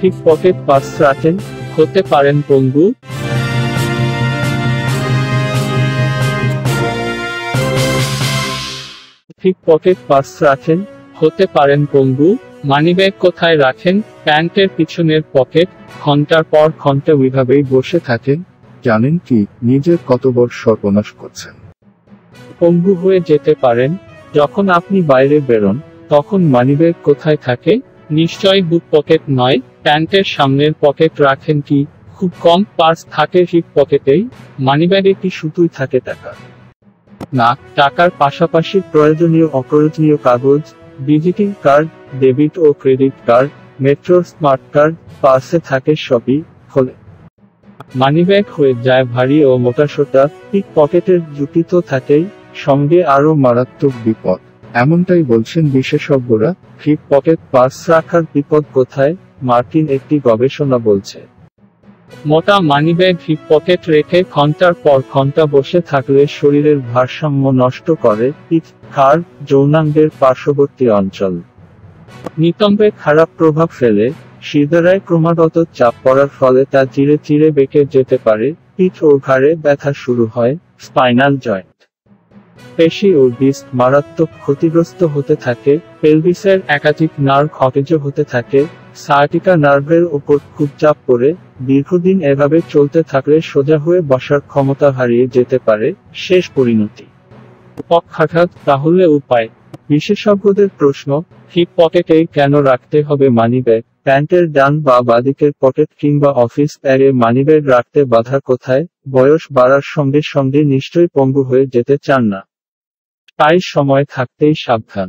ঠিক pocket purse রাখেন হতে পারেন পঙ্গু ঠিক পকেট পার্স রাখেন হতে পারেন পঙ্গু মানিব্যাগ কোথায় রাখেন? প্যান্টের পিছনের পকেট ঘণ্টার পর ঘণ্টা ওইভাবেই বসে থাকেন। জানেন কি নিজের কত বড় সর্বনাশ করছেন। পঙ্গু হয়ে যেতে পারেন। যখন আপনি বাইরে বেরোন তখন মানিব্যাগ কোথায় থাকে? নিশ্চয়ই বুক পকেট নয়, প্যান্টের সামনের পকেট রাখেন কি? খুব কম পার্স থাকে হিপ পকেটেই, মানিব্যাগে কি শুধুই থাকে টাকা? না, টাকার পাশাপাশি প্রয়োজনীয় অপ্রয়োজনীয় কাগজ ভিজিটিং কার্ড, ডেবিট ও ক্রেডিট কার্ড মেট্রোর স্মার্ট কার্ড, পার্সে থাকে সবই ফলে মানিব্যাগ হয়ে যায় ভারী ও মোটাসোটা পিক পকেটের জুটি তো থাকেই, সঙ্গে আরও মারাত্মক বিপদ। এমনটাই বলছেন বিশেষজ্ঞরা হিপ পকেট পার্স রাখার বিপদ কোথায়? মার্কিন একটি গবেষণা বলছে। মোটা মানিব্যাগ হিপ পকেট রেখে ঘণ্টার পর ঘণ্টা বসে থাকলে শরীরের ভারসাম্য নষ্ট করে। পিঠ হাড় যৌনাঙ্গের পার্শ্ববর্তী অঞ্চল। নিতম্বে খারাপ প্রভাব ফেলে শিরদারায় ক্রমাগত চাপ পড়ার ফলে তা চিরে চিরে বেঁকে যেতে পারে। পিঠ ও ঘাড়ে ব্যথা শুরু হয়, স্পাইনাল জয়েন্ট। পেশি ও ডিস্ক মারাত্মক ক্ষতিগ্রস্ত হতে থাকে, পেলভিসের একাধিক নার্ভ অকেজ হতে থাকে, সার্টিকা নার্ভের উপর খুব চাপ পড়ে, দীর্ঘদিন এভাবে চলতে থাকলে সোজা হয়ে বসার ক্ষমতা হারিয়ে যেতে পারে, শেষ পরিণতি। পক্ষাঘাত, তাহলে উপায়? বিশেষজ্ঞদের প্রশ্ন হিপ পকেটে কেন রাখতে হবে মানিব্যাগ প্যান্টের ডান বা বাদিকের পকেট কিংবা অফিস ব্যাগে মানিব্যাগ রাখতে বাধা কোথায়? বয়স বাড়ার সঙ্গে সঙ্গে নিশ্চয়ই পঙ্গু হয়ে যেতে চান না। তাই সময় থাকতেই সাবধান।